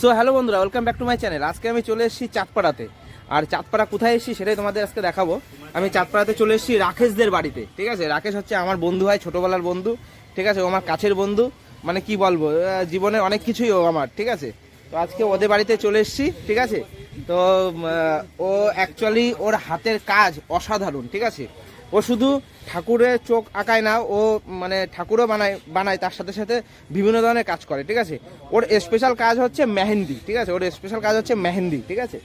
So hello বন্ধুরা welcome back to my channel আজকে আমি চলে এসেছি চাঁদপাড়াতে। আর চাঁদপাড়া কোথায় এসেছি সেটাই তোমাদের আজকে দেখাবো। আমি চাঁদপাড়াতে চলে এসেছি রাকেশদের বাড়িতে, ঠিক আছে? রাকেশ হচ্ছে আমার বন্ধু হয় ছোটোবেলার বন্ধু, ঠিক আছে? ও আমার কাছের বন্ধু মানে কি বলব জীবনে অনেক কিছুই ও আমার, ঠিক আছে? তো আজকে ওদের বাড়িতে চলে এসেছি, ঠিক আছে? তো ও অ্যাকচুয়ালি ওর হাতের কাজ অসাধারণ, ঠিক আছে? ও শুধু ঠাকুরের চোখ আঁকায় না, ও মানে ঠাকুরও বানায় বানায়, তার সাথে সাথে বিভিন্ন ধরনের কাজ করে, ঠিক আছে? ওর স্পেশাল কাজ হচ্ছে মেহেন্দি, ঠিক আছে? ওর স্পেশাল কাজ হচ্ছে মেহেন্দি, ঠিক আছে?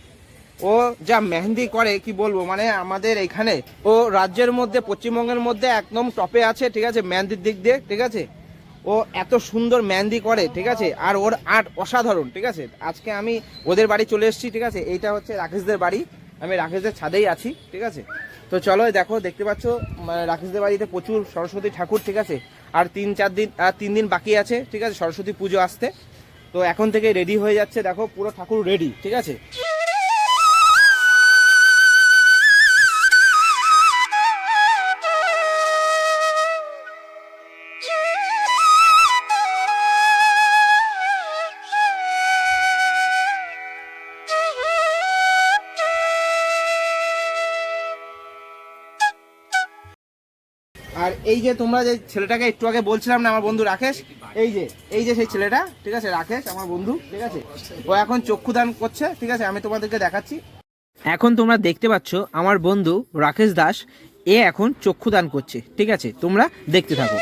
ও যা মেহেন্দি করে, কি বলব? মানে আমাদের এখানে, ও রাজ্যের মধ্যে, পশ্চিমবঙ্গের মধ্যে একদম টপে আছে, ঠিক আছে? মেহেন্দির দিক দিয়ে, ঠিক আছে? ও এত সুন্দর মেহেন্দি করে, ঠিক আছে? আর ওর আর্ট অসাধারণ, ঠিক আছে? আজকে আমি ওদের বাড়ি চলে এসেছি, ঠিক আছে? এইটা হচ্ছে রাকেশদের বাড়ি, আমি রাকেশদের ছাদেই আছি, ঠিক আছে? তো চলো দেখো, দেখতে পাচ্ছ মানে রাকেশদের বাড়িতে প্রচুর সরস্বতী ঠাকুর, ঠিক আছে? আর তিন, চার দিন, আর তিন দিন বাকি আছে, ঠিক আছে? সরস্বতী পুজো আসতে। তো এখন থেকে রেডি হয়ে যাচ্ছে, দেখো, পুরো ঠাকুর রেডি ঠিক আছে? আর এই যে তোমরা যে ছেলেটাকে একটু আগে বলছিলাম না আমার বন্ধু রাকেশ, এই যে এই যে সেই ছেলেটা, ঠিক আছে, রাকেশ, আমার বন্ধু, ঠিক আছে? ও এখন চক্ষুদান করছে, ঠিক আছে? আমি তোমাদেরকে দেখাচ্ছি। এখন তোমরা দেখতে পাচ্ছ আমার বন্ধু রাকেশ দাস, এ এখন চক্ষুদান করছে, ঠিক আছে? তোমরা দেখতে থাকো।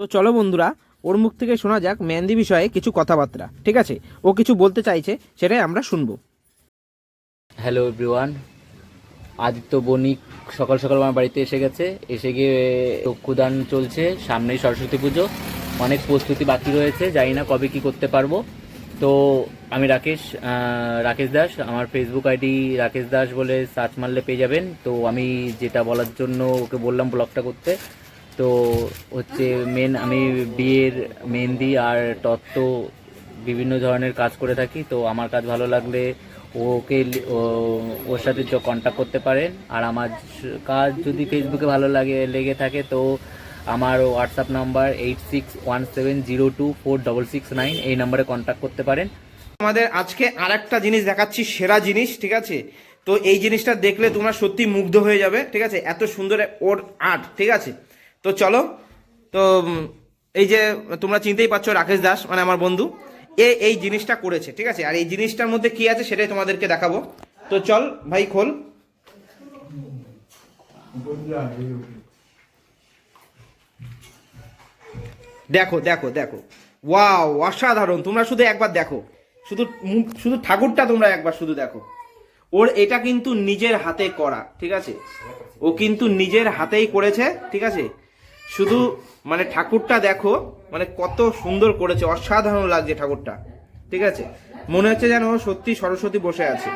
তো চলো বন্ধুরা, ওর মুখ থেকে শোনা যাক মেহেন্দি বিষয়ে কিছু কথাবার্তা, ঠিক আছে? ও কিছু বলতে চাইছে, সেটাই আমরা শুনব। হ্যালো এভরিওয়ান আদিত্য বণিক সকাল সকাল আমার বাড়িতে এসে গেছে। এসে গিয়ে চক্ষুদান চলছে, সামনেই সরস্বতী পুজো। অনেক প্রস্তুতি বাকি রয়েছে, জানি না কবে কি করতে পারব। তো আমি রাকেশ রাকেশ দাস, আমার ফেসবুক আইডি রাকেশ দাস বলে সার্চ মারলে পেয়ে যাবেন। তো আমি যেটা বলার জন্য ওকে বললাম ব্লগটা করতে। তো হচ্ছে মেন আমি বিয়ের মেহেন্দি আর তত্ত্ব বিভিন্ন ধরনের কাজ করে থাকি, তো আমার কাজ ভালো লাগলে ওকে ওর সাথে কন্ট্যাক্ট করতে পারেন। আর আমার কাজ যদি ফেসবুকে ভালো লাগে, লেগে থাকে, তো আমার WhatsApp number eight six one seven zero two four double six nine এই নাম্বারে কন্ট্যাক্ট করতে পারেন। আমাদের আজকে আর একটা জিনিস দেখাচ্ছি, সেরা জিনিস, ঠিক আছে? তো এই জিনিসটা দেখলে তোমরা সত্যি মুগ্ধ হয়ে যাবে, ঠিক আছে? এত সুন্দর ওর আর্ট ঠিক আছে? তো চলো, তো এই যে তোমরা চিনতেই পারছ রাকেশ দাস মানে আমার বন্ধু, এ এই জিনিসটা করেছে, ঠিক আছে? আর এই জিনিসটার মধ্যে কি আছে সেটাই তোমাদেরকে দেখাবো। তো চল, ভাই, খোল। দেখো দেখো দেখো। ওয়াও, অসাধারণ। তোমরা শুধু একবার দেখো। শুধু শুধু ঠাকুরটা তোমরা একবার শুধু দেখো। ওর এটা কিন্তু নিজের হাতে করা, ঠিক আছে? ও কিন্তু নিজের হাতেই করেছে, ঠিক আছে? শুধু মানে ঠাকুরটা দেখো মানে কত সুন্দর করেছে, অসাধারণ লাগছে ঠাকুরটা, ঠিক আছে? মনে হচ্ছে যেন সত্যি সরস্বতী বসে আছে।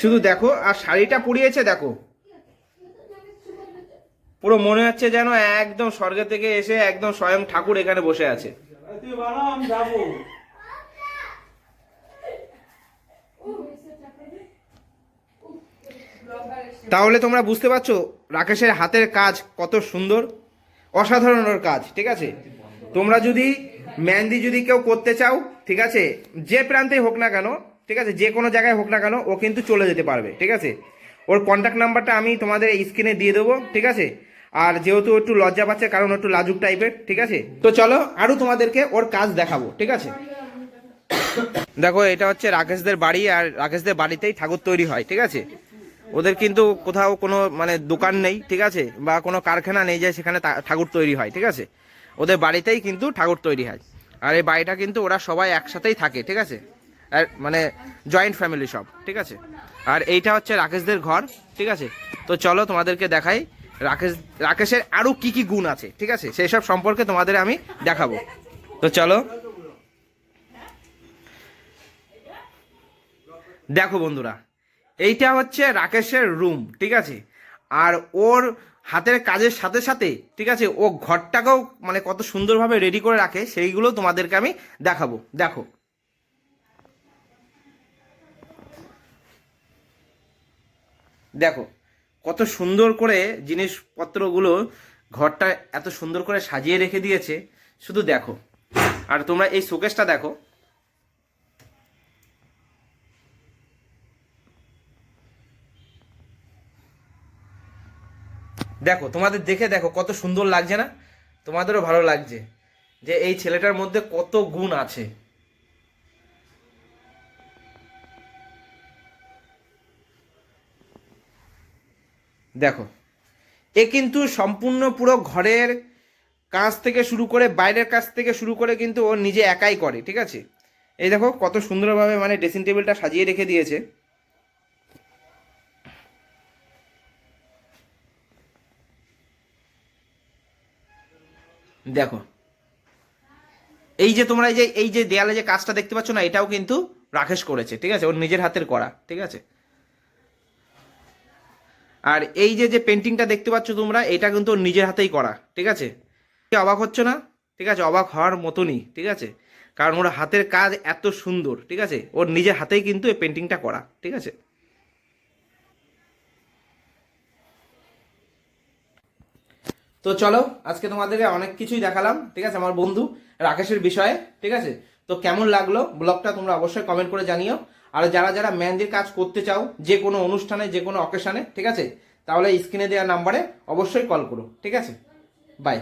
শুধু দেখো, আর শাড়িটা পরিয়েছে দেখো। পুরো মনে হচ্ছে যেন একদম স্বর্গে থেকে এসে একদম স্বয়ং ঠাকুর এখানে বসে আছে। তাহলে তোমরা বুঝতে পারছ রাকেশের হাতের কাজ কত সুন্দর অসাধারণ ওর কাজ, ঠিক আছে? তোমরা যদি মেহেন্দি যদি কেউ করতে চাও, ঠিক আছে, যে প্রান্তেই হোক না কেন, ঠিক আছে, যে কোনো জায়গায় হোক না কেন, ও কিন্তু চলে যেতে পারবে, ঠিক আছে? ওর কন্ট্যাক্ট নাম্বারটা আমি তোমাদের স্ক্রিনে দিয়ে দেবো, ঠিক আছে? আর যেহেতু একটু লজ্জা পাচ্ছে, কারণ একটু লাজুক টাইপের ঠিক আছে? তো চলো আরও তোমাদেরকে ওর কাজ দেখাবো, ঠিক আছে? দেখো, এটা হচ্ছে রাকেশদের বাড়ি, আর রাকেশদের বাড়িতেই ঠাকুর তৈরি হয়, ঠিক আছে? ওদের কিন্তু কোথাও কোনো মানে দোকান নেই, ঠিক আছে? বা কোনো কারখানা নেই যে সেখানে ঠাকুর তৈরি হয়, ঠিক আছে? ওদের বাড়িতেই কিন্তু ঠাকুর তৈরি হয়। আর এই বাড়িটা কিন্তু ওরা সবাই একসাথেই থাকে, ঠিক আছে? আর মানে জয়েন্ট ফ্যামিলি সব, ঠিক আছে? আর এইটা হচ্ছে রাকেশদের ঘর, ঠিক আছে? তো চলো তোমাদেরকে দেখাই রাকেশ রাকেশের আরও কি কি গুণ আছে, ঠিক আছে? সেই সব সম্পর্কে তোমাদের আমি দেখাবো। তো চলো। দেখো বন্ধুরা এইটা হচ্ছে রাকেশের রুম ঠিক আছে? আর ওর হাতের কাজের সাথে সাথে, ঠিক আছে, ও ঘরটাকেও মানে কত সুন্দরভাবে রেডি করে রাখে, সেইগুলো তোমাদেরকে আমি দেখাবো। দেখো। দেখো, কত সুন্দর করে জিনিসপত্রগুলো ঘরটা এত সুন্দর করে সাজিয়ে রেখে দিয়েছে। শুধু দেখো। আর তোমরা এই শোকেসটা দেখো। দেখো, তোমাদের দেখে দেখো কত সুন্দর লাগছে না? তোমাদেরও ভালো লাগছে যে এই ছেলেটার মধ্যে কত গুণ আছে। দেখো, এ কিন্তু সম্পূর্ণ পুরো ঘরের কাজ থেকে শুরু করে, বাইরের কাজ থেকে শুরু করে কিন্তু ও নিজে একাই করে, ঠিক আছে? এই দেখো কত সুন্দরভাবে মানে ড্রেসিং টেবিলটা সাজিয়ে রেখে দিয়েছে। দেখো। এই যে তোমরা এই যে এই যে দেয়ালে যে কাজটা দেখতে পাচ্ছ না, এটাও কিন্তু রাকেশ করেছে, ঠিক আছে? ওর নিজের হাতের করা, ঠিক আছে? আর এই যে যে পেন্টিংটা দেখতে পাচ্ছ তোমরা, এটা কিন্তু ওর নিজের হাতেই করা, ঠিক আছে? অবাক হচ্ছ না? ঠিক আছে, অবাক হওয়ার মতনই, ঠিক আছে? কারণ ওর হাতের কাজ এত সুন্দর, ঠিক আছে? ওর নিজের হাতেই কিন্তু এই পেন্টিংটা করা, ঠিক আছে? তো চলো, আজকে তোমাদেরকে অনেক কিছুই দেখালাম, ঠিক আছে? আমার বন্ধু রাকেশের বিষয়ে, ঠিক আছে? তো কেমন লাগল? ব্লগটা তোমরা অবশ্যই কমেন্ট করে জানিও। আর যারা যারা মেহেন্দির কাজ করতে চাও, যে কোনো অনুষ্ঠানে, যে কোনো অকেশনে ঠিক আছে? তাহলে স্ক্রিনে দেওয়া নাম্বারে অবশ্যই কল করো, ঠিক আছে? বাই